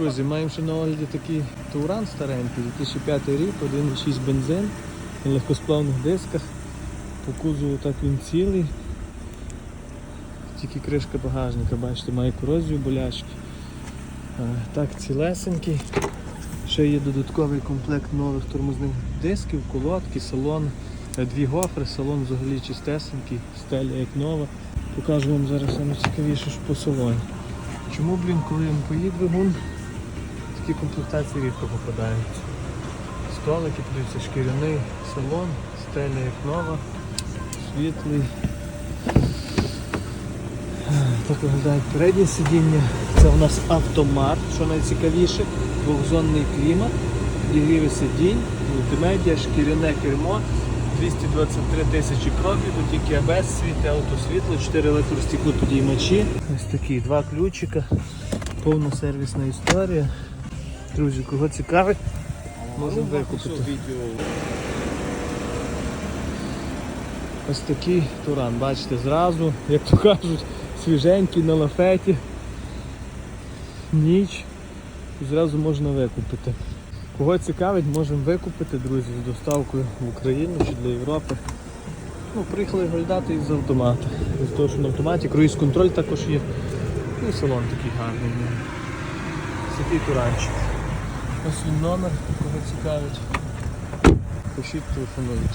Друзі, маємо ще на огляді такий Туран старенький, 2005 рік, 1,6 бензин на легкосплавних дисках. По кузову так він цілий. Тільки кришка багажника, бачите, має корозію болячки. Так, цілесенький. Ще є додатковий комплект нових тормозних дисків, колодки, салон, е, дві гофри, салон взагалі чистесенький, стеля як нова. Покажу вам зараз саме цікавіше що по салоні. Чому, блін, коли він поїде двигун, такі комплектації рідко попадають. Столики, подивіться, шкіряний салон, стеля як нова, світлий. Так виглядають передні сидіння. Це у нас автомат, що найцікавіше, двохзонний клімат, підігріви сидінь, мультимедіа, шкіряне кермо, 223 тисячі пробігу, тільки АБС світи, автосвітло, 4 електростекло підіймачі. Ось такі два ключика, повна сервісна історія. Друзі, кого цікавить, можемо викупити. Ось такий туран, бачите, зразу, як то кажуть, свіженький на лафеті. Ніч. І зразу можна викупити. Кого цікавить, можемо викупити, друзі, з доставкою в Україну чи для Європи. Ну, приїхали глядати із автомата. З того, що на автоматі, круїз контроль також є. Ну і салон такий гарний. ну. Такий туранчик. Ось він номер, кого цікавить. Пишіть, телефонуйте.